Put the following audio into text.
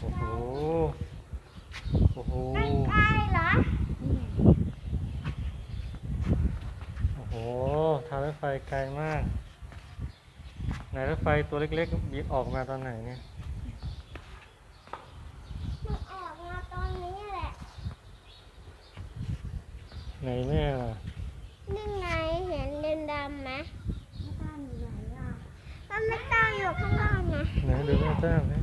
โอ้โห โอ้โห ใกล้เหรอโอ้โห ทางรถไฟไกลมาก ไหนรถไฟตัวเล็กๆบิดออกมาตอนไหนเนี่ย มันออกมาตอนนี้แหละไหนแม่ล่ะนี่ไงเห็นเดนดำไหมมันไม่ตั้งอยู่ข้างล่างนะไหนดูแม่แจ้งไหม